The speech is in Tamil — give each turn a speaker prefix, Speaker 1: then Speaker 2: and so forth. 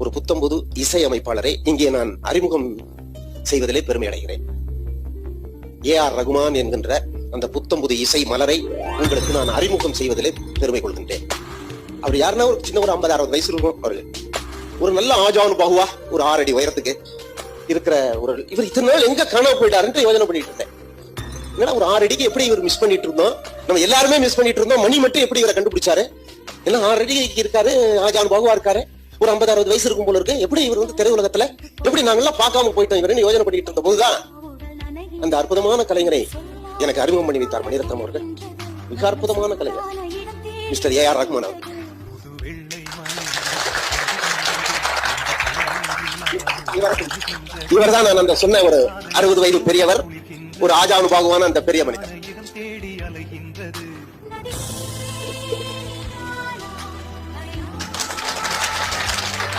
Speaker 1: ஒரு புத்தம்புது இசை அமைப்பாளரை இங்கே நான் அறிமுகம் செய்வதிலே பெருமை அடைகிறேன் ஏ ஆர் ரகுமான் என்கின்ற அந்த புத்தம்புது இசை மலரை உங்களுக்கு நான் அறிமுகம் செய்வதிலே பெருமை கொள்கின்றேன். அவர் யாருன்னா ஒரு சின்ன ஒரு ஐம்பது அறுபது வயசு இருக்கும் அவரு. ஒரு நல்ல ஆஜானு பாகுவா ஒரு ஆறு அடி உயரத்துக்கு இருக்கிற ஒரு இவர் இத்தனை நாள் எங்க காணாம போயிட்டாருன்னு யோஜனை பண்ணிட்டு இருந்தேன். ஏன்னா ஒரு ஆறு அடிக்கு எப்படி இவர் மிஸ் பண்ணிட்டு இருந்தோம்? நம்ம எல்லாருமே மிஸ் பண்ணிட்டு இருந்தோம். மணி மட்டும் எப்படி இவரை கண்டுபிடிச்சாரு? ஏன்னா ஆறு அடிக்கு இருக்காரு ஆஜானு பாகுவா இருக்காரு. ஒரு ஐம்பது அறுபது வயசு இருக்கும் போல இருக்கு. எப்படி இவர் வந்து திரை உலகத்துல எப்படி நாங்கெல்லாம் பார்க்காம போயிட்டோம் இவரே யோஜனை பண்ணிட்டு இருந்த போதுதான். அந்த அற்புதமான கலைஞரை எனக்கு அறிமுகம் பண்ணி வைத்தார் மணிரத்னம் அவர்கள். மிக அற்புதமான கலைஞர். மிஸ்டர் ஏ ஆர் ரஹ்மான் அவர்கள். இவர் தான் நான் அந்த சொன்ன ஒரு அறுபது வயது பெரியவர் ஒரு ஆஜானு பாகுவான அந்த பெரிய மனிதர்.